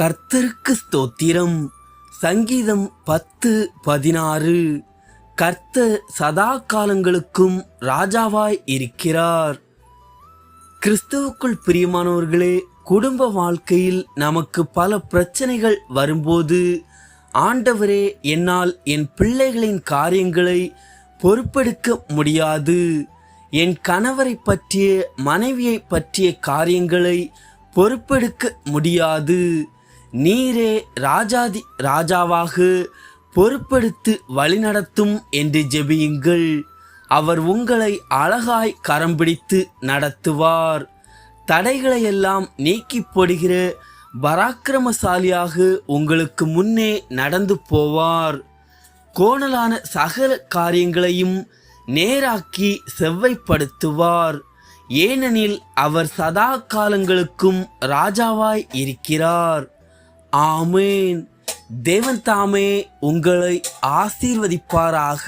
கர்த்தருக்கு ஸ்தோத்திரம். சங்கீதம் பத்து பதினாறு. கர்த்தர் சதா காலங்களுக்கும் ராஜாவாய் இருக்கிறார். கிறிஸ்துவுக்குள் பிரியமானவர்களே குடும்ப வாழ்க்கையில் நமக்கு பல பிரச்சனைகள் வரும்போது ஆண்டவரே என்னால் என் பிள்ளைகளின் காரியங்களை பொறுப்பெடுக்க முடியாது. என் கணவரை பற்றிய மனைவியை பற்றிய காரியங்களை பொறுப்பெடுக்க முடியாது. நீரே ராஜாதி ராஜாவாக பொறுப்பெடுத்து வழிநடத்தும் என்று ஜெபியுங்கள். அவர் உங்களை அழகாய் கரம் பிடித்து நடத்துவார். தடைகளையெல்லாம் நீக்கி போடுகிற பராக்கிரமசாலியாக உங்களுக்கு முன்னே நடந்து போவார். கோணலான சகல காரியங்களையும் நேராக்கி செவ்வைப்படுத்துவார். ஏனெனில் அவர் சதா காலங்களுக்கும் ராஜாவாய் இருக்கிறார். ஆமேன். தேவன் தாமே உங்களை ஆசீர்வதிப்பாராக.